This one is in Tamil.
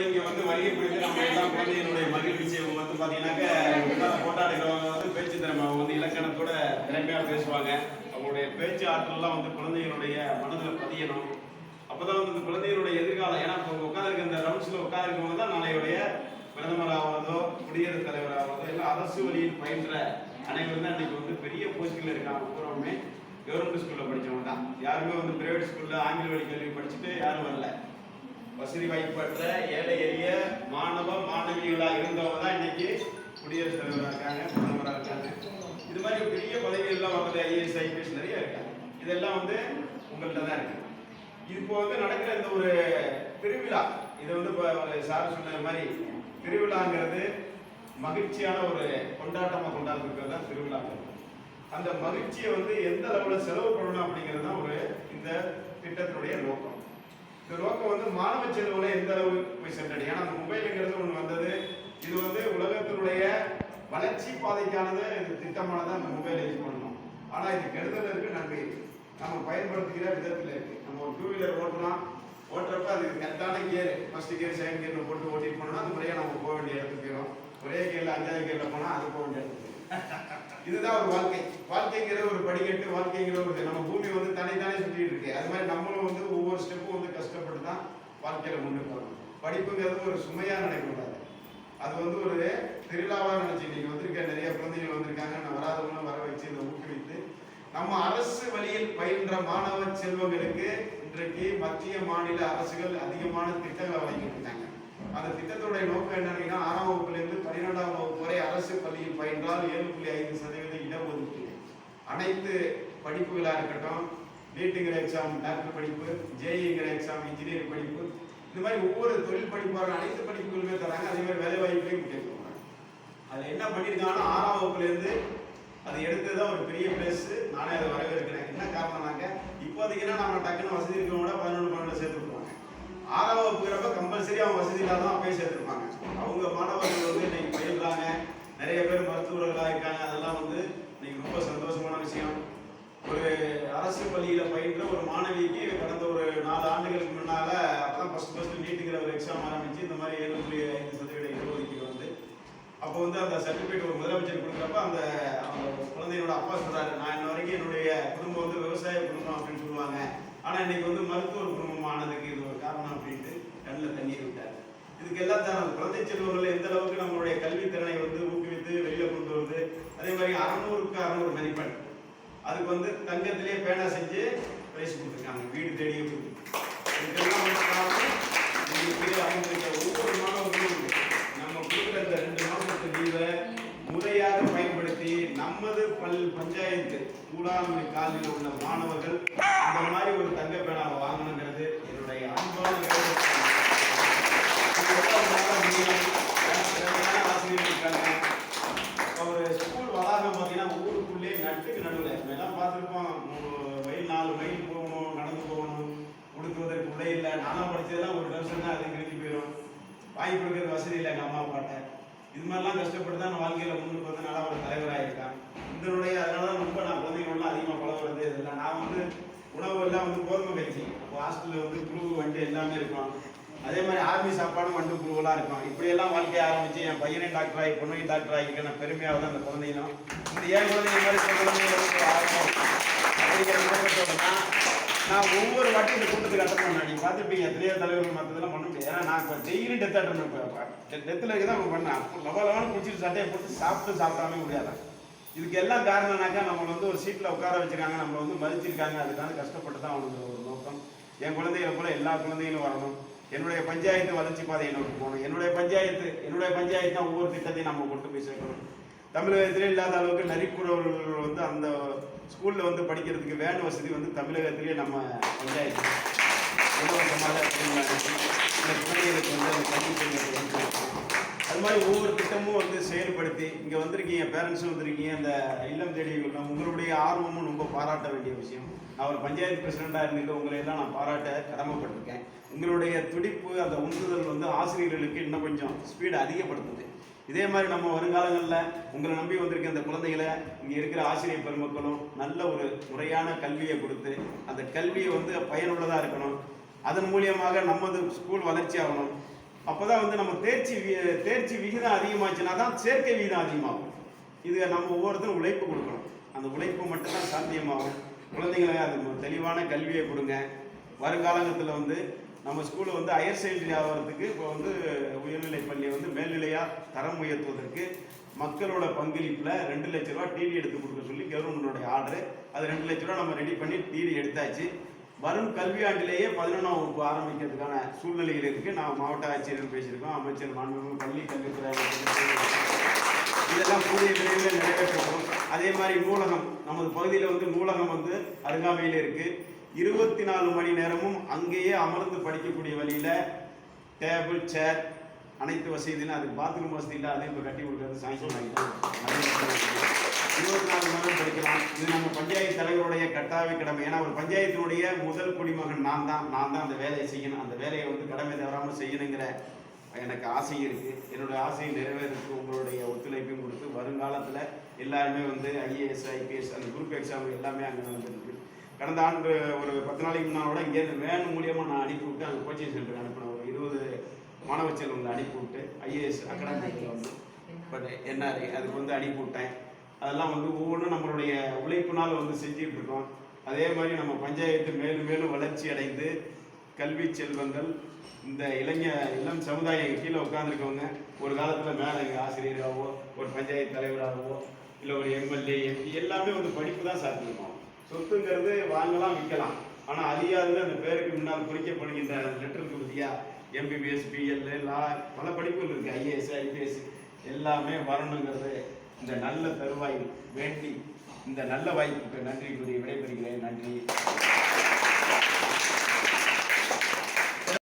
மாதிரி இங்க வந்து வழியை பிடித்து நம்ம எல்லாம் குழந்தைகளுடைய மகிழ்ச்சி வந்து பாத்தீங்கன்னாக்க போட்டாடுகிறவங்க வந்து பேச்சு திறமை அவங்க வந்து இலக்கணத்தோட திறமையா பேசுவாங்க. அவங்களுடைய பேச்சு ஆற்றல்லாம் வந்து குழந்தைகளுடைய மனதில் பதியணும். அப்பதான் வந்து இந்த குழந்தைகளுடைய எதிர்காலம் ஏன்னா இப்போ உட்காந்துருக்க இந்த ரவுண்ட்ஸ்ல உட்காந்துருக்கவங்க தான் நாளையுடைய பிரதமர் ஆவதோ குடியரசுத் தலைவர் ஆவதோ இல்லை அரசு வழியில் பயின்ற அனைவரும் தான் இன்னைக்கு வந்து பெரிய போஸ்டில் இருக்காங்க. பூராவுமே கவர்மெண்ட் ஸ்கூல்ல படிச்சவங்க தான். யாருமே வந்து பிரைவேட் ஸ்கூல்ல ஆங்கில வழி கல்வி படிச்சுட்டு யாரும் வரல. வசதி வாய்ப்பற்ற ஏழை எளிய மாணவ மாணவிகளாக இருந்தவங்க தான் இன்னைக்கு குடியரசுத் தலைவராக இருக்காங்க பிரதமராக இருக்காங்க. இது மாதிரி பெரிய பதவிகள்லாம் வந்தது ஐஏஎஸ் ஐபிஎஸ் நிறைய இருக்காங்க இதெல்லாம் வந்து உங்கள்கிட்ட தான் இருக்கு. இப்போ வந்து நடக்கிற இந்த ஒரு திருவிழா இது வந்து இப்போ சார் சொன்ன மாதிரி திருவிழாங்கிறது மகிழ்ச்சியான ஒரு கொண்டாட்டமாக கொண்டாடுறது தான் திருவிழா. அந்த மகிழ்ச்சியை வந்து எந்த அளவில் செலவு பண்ணணும் அப்படிங்கிறது தான் ஒரு இந்த திட்டத்தினுடைய நோக்கம். இந்த நோக்கம் வந்து மாணவ செல்வங்களை எந்த அளவு போய் சென்றடையும் ஏன்னா அந்த மொபைலுங்கிறது ஒன்று வந்தது? இது வந்து உலகத்தினுடைய வளர்ச்சி பாதைக்கானது இது திட்டமானது அந்த மொபைலை யூஸ் பண்ணணும். ஆனால் இது கெடுதல் இருக்கு நன்மை நம்ம பயன்படுத்துகிற விதத்தில் இருக்கு. நம்ம ஒரு டூ வீலர் ஓட்டலாம். ஓட்டுறப்ப அது கரெக்டான gear first gear second gear போட்டு ஓட்டிட்டு போனோம்னா அது முறையாக நம்ம போக வேண்டிய இடத்துக்கு போயிடும் ஒரே கியரில் அஞ்சாவது கியரில் போனால் அது போக வேண்டிய இடத்துக்கு இதுதான் ஒரு வாழ்க்கை. வாழ்க்கைங்கிற ஒரு படிக்கட்டு வாழ்க்கைங்கிற ஒரு நம்ம பூமி வந்து தனித்தானே சுற்றிட்டு இருக்கு. அது மாதிரி நம்மளும் வந்து ஒவ்வொரு ஸ்டெப்பும் வந்து கஷ்டப்பட்டு தான் வாழ்க்கையில முன்னுக்கு வரணும். படிப்புங்கிறது ஒரு சுமையா நினைக்கக்கூடாது. அது வந்து ஒரு திருவிழாவாக நினைச்சு இன்னைக்கு வந்திருக்க நிறைய குழந்தைகள் வந்திருக்காங்க. நான் வராதவங்களும் வர வச்சு இதை ஊக்குவித்து நம்ம அரசு வழியில் பயின்ற மாணவ செல்வங்களுக்கு இன்றைக்கு மத்திய மாநில அரசுகள் அதிகமான திட்டங்களை வழங்கிட்டு இருக்காங்க. அந்த திட்டத்துடைய நோக்கம் என்னன்னா ஆறாம் வகுப்பிலிருந்து பன்னிரெண்டாம் வகுப்பு வரை அரசு பள்ளியில் பயின்றால் ஏழு புள்ளி ஐந்து சதவீத இடஒதுக்கீடு அனைத்து படிப்புகளாக இருக்கட்டும் நீட்டுங்கிற எக்ஸாம் டாக்டர் படிப்பு ஜேஇங்கிற எக்ஸாம் இன்ஜினியரிங் படிப்பு இந்த மாதிரி ஒவ்வொரு தொழில் படிப்பாளர் அனைத்து படிப்புகளுமே தராங்க. அதே மாதிரி வேலை வாய்ப்பையும் கேட்குறாங்க அதில் என்ன பண்ணியிருக்காங்கன்னா ஆறாம் வகுப்புலேருந்து அது எடுத்தது ஒரு பெரிய பிளஸ் நானே அதை வரவேற்கிறேன். என்ன காரணம்னாக்க இப்போதைக்குன்னா நம்ம டக்குன்னு வசதி இருக்கவங்க பதினொன்று பன்னெண்டு சேர்த்து விட்டுருவாங்க. ஆறாம் வகுப்புங்கிறப்ப கம்பல்சரி அவங்க வசதி இல்லாத தான் போய் சேர்த்துருப்பாங்க. அவங்க மாணவர்கள் வந்து இன்னைக்கு பயிர்றாங்க நிறைய பேர் மருத்துவர்களாக இருக்காங்க. அதெல்லாம் வந்து இன்னைக்கு ரொம்ப சந்தோஷமான விஷயம். ஒரு அரசு பள்ளியில் பயின்ற ஒரு மாணவிக்கு கடந்த ஒரு நாலு ஆண்டுகளுக்கு முன்னால அப்பதான் ஃபர்ஸ்ட் ஃபஸ்ட்டு நீட்டுங்கிற ஒரு எக்ஸாம் ஆரம்பிச்சு இந்த மாதிரி ஏழு புள்ளி ஐந்து சதவீத இடஒதுக்கீடு வந்து. அப்போ வந்து அந்த சர்டிஃபிகேட் ஒரு முதலமைச்சர் கொடுக்குறப்ப அந்த அந்த குழந்தையோட அப்பா சொல்கிறாரு நான் இன்ன வரைக்கும் என்னுடைய குடும்பம் வந்து விவசாய குடும்பம் அப்படின்னு சொல்லுவாங்க. ஆனால் இன்னைக்கு வந்து மருத்துவ குடும்பம் ஆனதுக்கு இது ஒரு காரணம் அப்படின்ட்டு கண்ணில் தண்ணீர் விட்டார். இதுக்கு எல்லாத்தான குழந்தை செல்வங்கள் எந்த அளவுக்கு நம்மளுடைய கல்வித்திறனை வந்து ஊக்குவித்து வெளியில் கொண்டு வருது? அதே மாதிரி அறநூறுக்கு அறநூறு மதிப்பெண். அதுக்கு வந்து தங்கத்திலே பேனா செஞ்சு பிரைஸ் கொடுத்துருக்காங்க. வீடு தேடியே கொடுத்து இதுக்கெல்லாம் வந்து காரணம் ஒவ்வொரு மாணவர்களும் நம்ம கொடுக்குற இந்த ரெண்டு மாசத்து லீவை முறையாக பயன்படுத்தி நமது பல் பஞ்சாயத்து கூடாமணி காலில் உள்ள மாணவர்கள் இந்த மாதிரி ஒரு தங்க பேனாவை வாங்கணுங்கிறது என்னுடைய அன்பான வேண்டுகோள். ஆசிரியர்கள் இருக்காங்க ஒரு ஸ்கூல் வளாகம் பார்த்தீங்கன்னா ஊருக்குள்ளே நட்டுக்கு நடுவில். நம்ம எல்லாம் பார்த்துருப்போம் மூணு மைல் நாலு மைல் போகணும் நடந்து போகணும். கொடுக்குவதற்கு உடை இல்லை. நானும் படித்ததெல்லாம் ஒரு வருஷம் தான் அது கிழிஞ்சு போயிடும் வாங்கி இருக்கிற வசதி இல்லை எங்கள் அம்மா அப்பாட்ட. இது மாதிரிலாம் கஷ்டப்பட்டு தான் நான் வாழ்க்கையில் முன்னுக்கு வந்து நல்லா ஒரு தலைவராக இருக்கேன். இதனுடைய அதனால தான் ரொம்ப நான் குழந்தைங்களோட அதிகமாக பழகிறது இதெல்லாம். நான் வந்து உணவு எல்லாம் வந்து கோதுமை கஞ்சி. ஹாஸ்டலில் வந்து குழு வண்டு எல்லாமே இருக்கும். அதே மாதிரி ஆர்மி சாப்பாடும் வண்டு குழுவெல்லாம் இருக்கும். இப்படியெல்லாம் வாழ்க்கைய ஆரம்பித்து என் பையனே டாக்டர் ஆகி பொண்ணையும் டாக்டர் ஆகிக்க நான் பெருமையாக தான் அந்த குழந்தைகளும். இந்த ஏன் குழந்தைங்க மாதிரி சில குழந்தைங்களுக்கு ஆகும் அப்படிங்கிற மாதிரி தான் நான் ஒவ்வொரு வாட்டி இந்த கூட்டத்துக்கு அட்டன் பண்ணேன். நீங்கள் பார்த்துருப்பீங்க எத்தனையோ தலைவர்கள் மற்றதெல்லாம் பண்ண முடியாது ஏன்னா நான் இப்போ டெய்லி டெத் அட்டன் பண்ணுவேன் டெத்தில் இருக்க தான் பண்ணேன். லவ லவனு குடிச்சிட்டு சட்டையை போட்டு சாப்பிட்டு சாப்பிடாம முடியாதான் இதுக்கு எல்லாம் காரணம்னாக்கா நம்மளை வந்து ஒரு சீட்டில் உட்கார வச்சிருக்காங்க நம்மளை வந்து மதிச்சிருக்காங்க. அதுக்காக கஷ்டப்பட்டு தான் அவனுக்கு ஒரு நோக்கம். என் குழந்தைகளை போல எல்லா குழந்தைகளும் வரணும். என்னுடைய பஞ்சாயத்து வளர்ச்சி பாதையை நோக்கி போகணும். என்னுடைய பஞ்சாயத்து என்னுடைய பஞ்சாயத்து தான் ஒவ்வொரு திட்டத்தையும் நம்ம கொண்டு போய் சேர்க்கணும். தமிழகத்திலே இல்லாத அளவுக்கு நரிக்குறவர்கள் வந்து அந்த ஸ்கூலில் வந்து படிக்கிறதுக்கு வேன் வசதி வந்து தமிழகத்திலே நம்ம பஞ்சாயத்து இலவசமாக இந்த குழந்தைகளுக்கு வந்து அந்த கல்வி வந்து அது மாதிரி ஒவ்வொரு திட்டமும் வந்து செயல்படுத்தி இங்கே வந்திருக்கீங்க பேரண்ட்ஸும் வந்திருக்கீங்க அந்த இல்லம் தேடி இல்லம் உங்களுடைய ஆர்வமும் ரொம்ப பாராட்ட வேண்டிய விஷயம். நான் ஒரு பஞ்சாயத்து பிரசிடண்டாக இருந்துட்டு உங்களை எல்லாம் நான் பாராட்ட கடமைப்பட்டிருக்கேன். உங்களுடைய துடிப்பு அந்த உந்துதல் வந்து ஆசிரியர்களுக்கு இன்னும் கொஞ்சம் ஸ்பீடு அதிகப்படுத்துது. இதே மாதிரி நம்ம வருங்காலங்களில் உங்களை நம்பி வந்திருக்க இந்த குழந்தைகளை இங்கே இருக்கிற ஆசிரியர் பெருமக்களும் நல்ல ஒரு முறையான கல்வியை கொடுத்து அந்த கல்வியை வந்து பயனுள்ளதாக இருக்கணும். அதன் மூலியமாக நமது ஸ்கூல் வளர்ச்சி ஆகணும். அப்போ தான் வந்து நம்ம தேர்ச்சி தேர்ச்சி விகிதம் அதிகமாச்சுன்னா தான் சேர்க்கை விகிதம் அதிகமாகும். இது நம்ம ஒவ்வொருத்தரும் உழைப்பு கொடுக்கணும். அந்த உழைப்பு மட்டும்தான் சாத்தியமாகும். குழந்தைங்களை அது தெளிவான கல்வியை கொடுங்க. வருங்காலத்தில் வந்து நம்ம ஸ்கூலில் வந்து ஹையர் செகண்டரி ஆகிறதுக்கு இப்போ வந்து உயர்நிலை பள்ளியை வந்து மேல்நிலையாக தரம் உயர்த்துவதற்கு மக்களோட பங்களிப்பில் ரெண்டு லட்ச ரூபா டிடி எடுத்து கொடுக்க சொல்லி கவர்மெண்டோடைய ஆர்டர் அது ரெண்டு லட்ச ரூபா நம்ம ரெடி பண்ணி டிடி எடுத்தாச்சு. வரும் கல்வியாண்டிலேயே பதினொன்றாம் வகுப்பு ஆரம்பிக்கிறதுக்கான சூழ்நிலையில் இருக்குது நான் மாவட்ட ஆட்சியர் பேசியிருக்கோம். அமைச்சர் மாண்புமிகு பள்ளி கல்வித்துறை இதெல்லாம் கூடிய விரைவில் நிறைவேற்றப்படும் அதே மாதிரி நூலகம் நமது பகுதியில் வந்து நூலகம் வந்து அருகாமையில் இருக்குது இருபத்தி நாலு மணி நேரமும் அங்கேயே அமர்ந்து படிக்கக்கூடிய வழியில் டேபிள் சேர் அனைத்து வசதியும் அதுக்கு பாத்ரூம் வசதி இல்லை அதையும் இப்போ கட்டி கொடுக்கறது சாங்ஷன் வாங்கிட்டோம் இருபத்தி நாலு மணி நேரம் படிக்கலாம். இது நம்ம பஞ்சாயத்து தலைவருடைய கட்டாய கடமை. ஏன்னா ஒரு பஞ்சாயத்தினுடைய முதல் குடிமகன் நான் தான். நான் தான் அந்த வேலையை செய்யணும். அந்த வேலையை வந்து கடமை தவறாமல் செய்யணுங்கிற எனக்கு ஆசை இருக்குது என்னுடைய ஆசையை நிறைவேறதுக்கு உங்களுடைய ஒத்துழைப்பையும் கொடுத்து வருங்காலத்தில் எல்லாருமே வந்து ஐஏஎஸ் ஐபிஎஸ் அந்த குரூப் எக்ஸாம் எல்லாமே அங்கே நடந்துருக்கு கடந்த ஆண்டு ஒரு பத்து நாளைக்கு முன்னால் கூட இங்கேருந்து வேன் மூலியமாக நான் அனுப்பி விட்டு அங்கே கோச்சிங் சென்டருக்கு அனுப்பினேன். ஒரு இருபது மாணவ செல்வங்களை அனுப்பி விட்டு ஐஏஎஸ் அகாடமிக்கில் வந்து. பட் என்ஆர்ஐ அதுக்கு வந்து அனுப்பி விட்டேன். அதெல்லாம் வந்து ஒவ்வொன்றும் நம்மளுடைய உழைப்பினால் வந்து செஞ்சுக்கிட்டு இருக்கோம். அதே மாதிரி நம்ம பஞ்சாயத்து மேலும் மேலும் வளர்ச்சி அடைந்து கல்வி செல்வங்கள் இந்த இளைஞ இளம் சமுதாயம் கீழே உட்காந்துருக்கவங்க ஒரு காலத்தில் மேலே இங்கே ஆசிரியராகவோ ஒரு பஞ்சாயத்து தலைவராகவோ இல்லை ஒரு எம்எல்ஏ எம்பி எல்லாமே வந்து படிப்பு தான் சாத்தியமாகும். சொத்துங்கிறது வாங்கலாம் விற்கலாம். ஆனால் அழியாதது அந்த பேருக்கு முன்னால் குறிக்கப்படுகின்ற லெட்டருக்கு பற்றியா எம்பிபிஎஸ் பிஎல் லா பல படிப்புகள் இருக்குது ஐஏஎஸ் ஐபிஎஸ் எல்லாமே வரணுங்கிறது இந்த நல்ல தருவாய் வேண்டி இந்த நல்ல வாய்ப்புக்கு நன்றி கூறி விடைபெறுகிறேன். நன்றி.